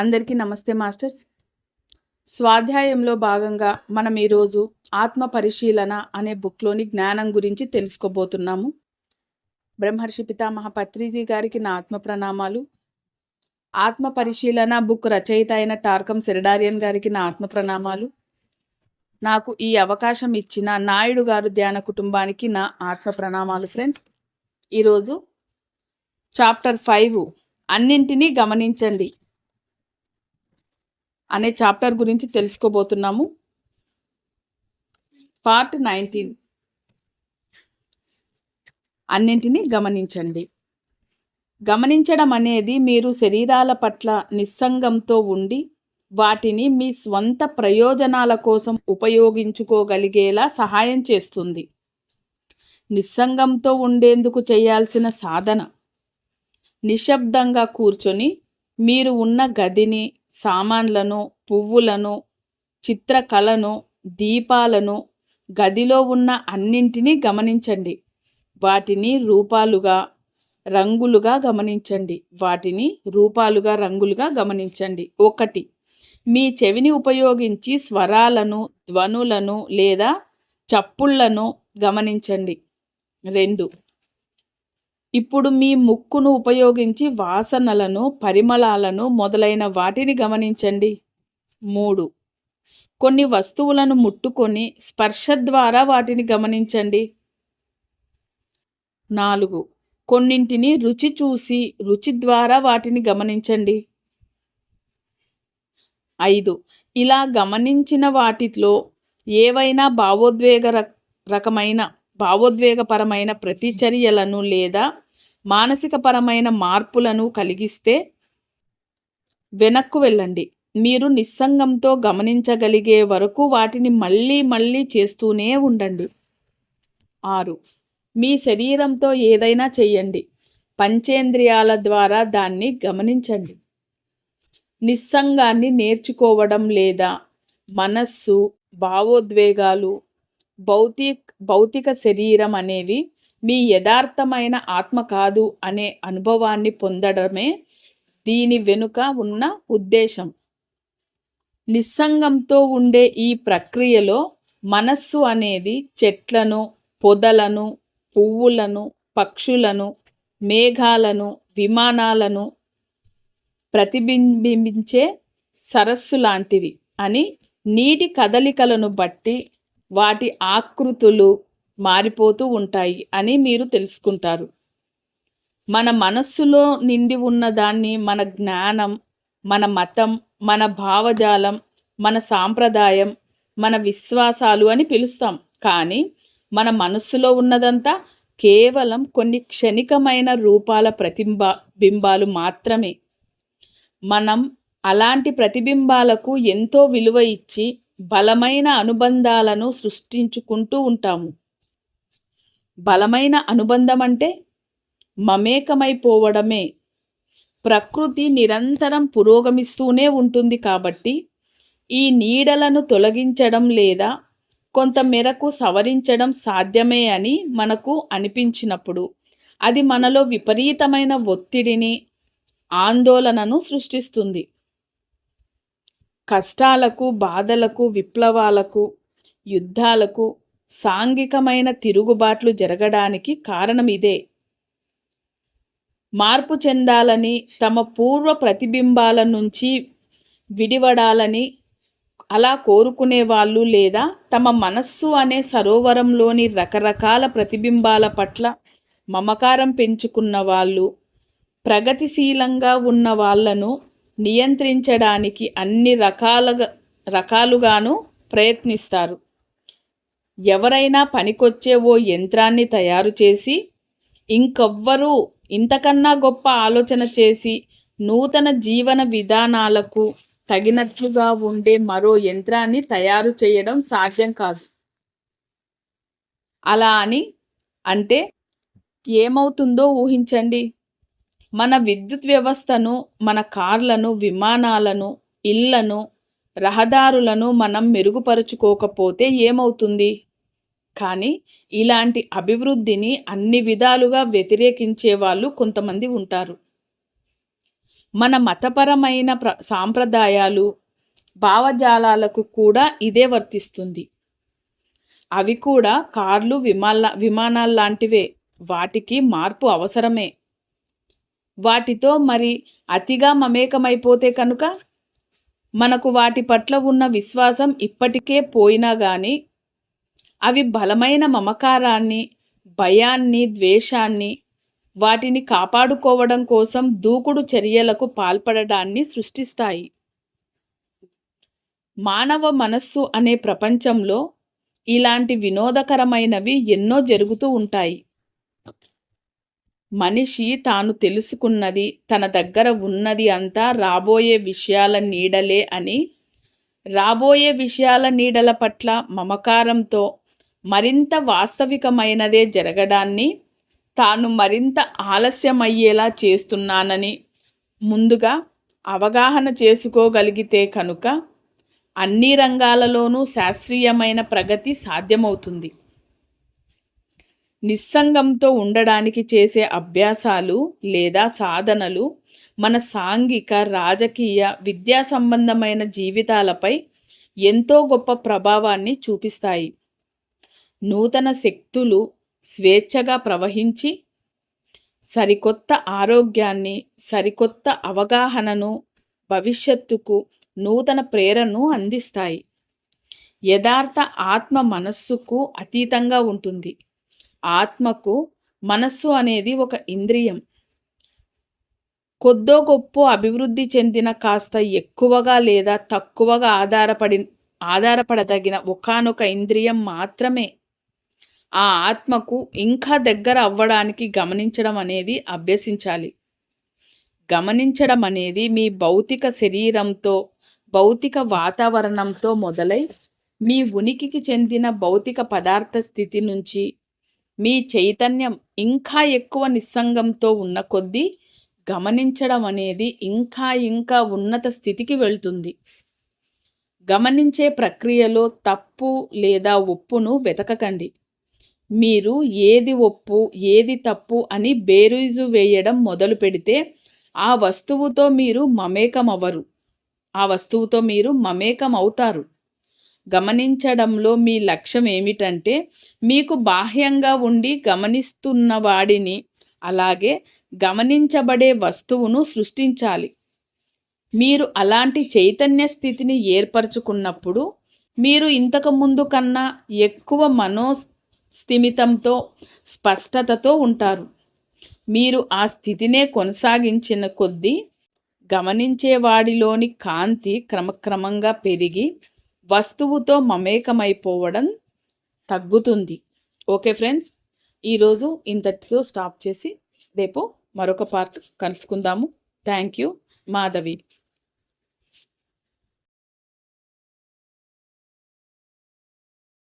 అందరికీ నమస్తే మాస్టర్స్. స్వాధ్యాయంలో భాగంగా మనం ఈరోజు ఆత్మ పరిశీలన అనే బుక్లోని జ్ఞానం గురించి తెలుసుకోబోతున్నాము. బ్రహ్మర్షి పితామహ పత్రిజీ గారికి నా ఆత్మ ప్రణామాలు. ఆత్మ పరిశీలన బుక్ రచయిత అయిన టార్కం సెరడారియన్ గారికి నా ఆత్మ ప్రణామాలు. నాకు ఈ అవకాశం ఇచ్చిన నాయుడు గారు ధ్యాన కుటుంబానికి నా ఆత్మ ప్రణామాలు ఫ్రెండ్స్ ఈరోజు చాప్టర్ ఫైవ్ అన్నింటినీ గమనించండి. అనే చాప్టర్ గురించి తెలుసుకోబోతున్నాము. Part nineteen. అన్నింటినీ గమనించండి. గమనించడం అనేది మీరు శరీరాల పట్ల నిస్సంగంతో ఉండి వాటిని మీ స్వంత ప్రయోజనాల కోసం ఉపయోగించుకోగలిగేలా సహాయం చేస్తుంది. నిస్సంగంతో ఉండేందుకు చేయాల్సిన సాధన. నిశ్శబ్దంగా కూర్చొని మీరు ఉన్న గదిని సామాన్లను పువ్వులను చిత్రకళను దీపాలను గదిలో ఉన్న అన్నింటినీ గమనించండి. వాటిని రూపాలుగా రంగులుగా గమనించండి. వాటిని రూపాలుగా రంగులుగా గమనించండి. ఒకటి మీ చెవిని ఉపయోగించి స్వరాలను ధ్వనులను లేదా చప్పుళ్ళను గమనించండి. రెండు ఇప్పుడు మీ ముక్కును ఉపయోగించి వాసనలను పరిమళాలను మొదలైన వాటిని గమనించండి. మూడు. కొన్ని వస్తువులను ముట్టుకొని స్పర్శ ద్వారా వాటిని గమనించండి. నాలుగు. కొన్నింటిని రుచి చూసి రుచి ద్వారా వాటిని గమనించండి. ఐదు. ఇలా గమనించిన వాటిలో ఏవైనా భావోద్వేగ రకమైన భావోద్వేగపరమైన ప్రతిచర్యలను లేదా మానసికపరమైన మార్పులను కలిగిస్తే వెనక్కు వెళ్ళండి. మీరు నిస్సంగంతో గమనించగలిగే వరకు వాటిని మళ్ళీ మళ్ళీ చేస్తూనే ఉండండి. ఆరు మీ శరీరంతో ఏదైనా చెయ్యండి పంచేంద్రియాల ద్వారా దాన్ని గమనించండి. నిస్సంగాన్ని నేర్చుకోవడం లేదా మనస్సు భావోద్వేగాలు భౌతిక భౌతిక శరీరం అనేవి మీ యథార్థమైన ఆత్మ కాదు అనే అనుభవాన్ని పొందడమే దీని వెనుక ఉన్న ఉద్దేశం. నిస్సంగంతో ఉండే ఈ ప్రక్రియలో మనస్సు అనేది చెట్లను పొదలను పువ్వులను పక్షులను మేఘాలను విమానాలను ప్రతిబింబించే సరస్సు లాంటిది అని నీటి కదలికలను బట్టి వాటి ఆకృతులు మారిపోతూ ఉంటాయి అని మీరు తెలుసుకుంటారు. మన మనస్సులో నిండి ఉన్నదాన్ని మన జ్ఞానం మన మతం మన భావజాలం మన సాంప్రదాయం మన విశ్వాసాలు అని పిలుస్తాం. కానీ మన మనస్సులో ఉన్నదంతా కేవలం కొన్ని క్షణికమైన రూపాల ప్రతిబింబ బింబాలు మాత్రమే. మనం అలాంటి ప్రతిబింబాలకు ఎంతో విలువ ఇచ్చి బలమైన అనుబంధాలను సృష్టించుకుంటూ ఉంటాము. బలమైన అనుబంధం అంటే మమేకమైపోవడమే. ప్రకృతి నిరంతరం పురోగమిస్తూనే ఉంటుంది కాబట్టి ఈ నీడలను తొలగించడం లేదా కొంత మేరకు సవరించడం సాధ్యమే అని మనకు అనిపించినప్పుడు అది మనలో విపరీతమైన ఒత్తిడిని ఆందోళనను సృష్టిస్తుంది. కష్టాలకు బాధలకు విప్లవాలకు యుద్ధాలకు సాంఘికమైన తిరుగుబాట్లు జరగడానికి కారణం ఇదే మార్పు చెందాలని తమ పూర్వ ప్రతిబింబాల నుంచి విడివడాలని అలా కోరుకునే వాళ్ళు లేదా తమ మనస్సు అనే సరోవరంలోని రకరకాల ప్రతిబింబాల పట్ల మమకారం పెంచుకున్న వాళ్ళు ప్రగతిశీలంగా ఉన్న వాళ్ళను నియంత్రించడానికి అన్ని రకాలుగా రకాలుగాను ప్రయత్నిస్తారు. ఎవరైనా పనికొచ్చే ఓ యంత్రాన్ని తయారు చేసి ఇంకెవ్వరూ ఇంతకన్నా గొప్ప ఆలోచన చేసి నూతన జీవన విధానాలకు తగినట్లుగా ఉండే మరో యంత్రాన్ని తయారు చేయడం సాధ్యం కాదు. అలా అని అంటే ఏమవుతుందో ఊహించండి. మన విద్యుత్ వ్యవస్థను మన కార్లను విమానాలను ఇళ్ళను రహదారులను మనం మెరుగుపరుచుకోకపోతే ఏమవుతుంది? కానీ ఇలాంటి అభివృద్ధిని అన్ని విధాలుగా వ్యతిరేకించే వాళ్ళు కొంతమంది ఉంటారు. మన మతపరమైన ప్ర సాంప్రదాయాలు భావజాలాలకు కూడా ఇదే వర్తిస్తుంది. అవి కూడా కార్లు విమాన విమానాలు లాంటివే. వాటికి మార్పు అవసరమే. వాటితో మరి అతిగా మమేకమైపోతే కనుక? మనకు వాటి పట్ల ఉన్న విశ్వాసం ఇప్పటికే పోయినా కానీ అవి బలమైన మమకారాన్ని భయాన్ని ద్వేషాన్ని వాటిని కాపాడుకోవడం కోసం దూకుడు చర్యలకు పాల్పడడాన్ని సృష్టిస్తాయి. మానవ మనస్సు అనే ప్రపంచంలో ఇలాంటి వినోదకరమైనవి ఎన్నో జరుగుతూ ఉంటాయి. మనిషి తాను తెలుసుకున్నది తన దగ్గర ఉన్నది అంతా రాబోయే విషయాల నీడలే అని రాబోయే విషయాల నీడల పట్ల మమకారంతో మరింత వాస్తవికమైనదే జరగడాన్ని తాను మరింత ఆలస్యమయ్యేలా చేస్తున్నానని ముందుగా అవగాహన చేసుకోగలిగితే కనుక అన్ని రంగాలలోనూ శాస్త్రీయమైన ప్రగతి సాధ్యమవుతుంది. నిస్సంగంతో ఉండడానికి చేసే అభ్యాసాలు లేదా సాధనలు మన సాంఘిక రాజకీయ విద్యా సంబంధమైన జీవితాలపై ఎంతో గొప్ప ప్రభావాన్ని చూపిస్తాయి. నూతన శక్తులు స్వేచ్ఛగా ప్రవహించి సరికొత్త ఆరోగ్యాన్ని సరికొత్త అవగాహనను భవిష్యత్తుకు నూతన ప్రేరణను అందిస్తాయి. యథార్థ ఆత్మ మనస్సుకు అతీతంగా ఉంటుంది. ఆత్మకు మనస్సు అనేది ఒక ఇంద్రియం. కొద్దో గొప్ప అభివృద్ధి చెందిన కాస్త ఎక్కువగా లేదా తక్కువగా ఆధారపడి ఆధారపడదగిన ఒకనొక ఇంద్రియం మాత్రమే. ఆ ఆత్మకు ఇంకా దగ్గర అవ్వడానికి గమనించడం అనేది అభ్యసించాలి. గమనించడం అనేది మీ భౌతిక శరీరంతో భౌతిక వాతావరణంతో మొదలై మీ ఉనికికి చెందిన భౌతిక పదార్థ స్థితి నుంచి మీ చైతన్యం ఇంకా ఎక్కువ నిస్సంగంతో ఉన్న కొద్దీ గమనించడం అనేది ఇంకా ఇంకా ఉన్నత స్థితికి వెళ్తుంది. గమనించే ప్రక్రియలో తప్పు లేదా ఒప్పును వెతకకండి. మీరు ఏది ఒప్పు ఏది తప్పు అని బేరుజు వేయడం మొదలు పెడితే ఆ వస్తువుతో మీరు మమేకం అవ్వరు ఆ వస్తువుతో మీరు మమేకం అవుతారు గమనించడంలో మీ లక్ష్యం ఏమిటంటే మీకు బాహ్యంగా ఉండి గమనిస్తున్న వాడిని అలాగే గమనించబడే వస్తువును సృష్టించాలి. మీరు అలాంటి చైతన్య స్థితిని ఏర్పరచుకున్నప్పుడు మీరు ఇంతకు ముందు కన్నా ఎక్కువ స్థిమితంతో స్పష్టతతో ఉంటారు. మీరు ఆ స్థితినే కొనసాగించిన కొద్దీ గమనించేవాడిలోని కాంతి క్రమక్రమంగా పెరిగి వస్తువుతో మమేకమైపోవడం తగ్గుతుంది. ఓకే ఫ్రెండ్స్ ఈరోజు ఇంతటితో స్టాప్ చేసి రేపు మరొక పార్ట్ కలుసుకుందాము. Thank you Madhavi.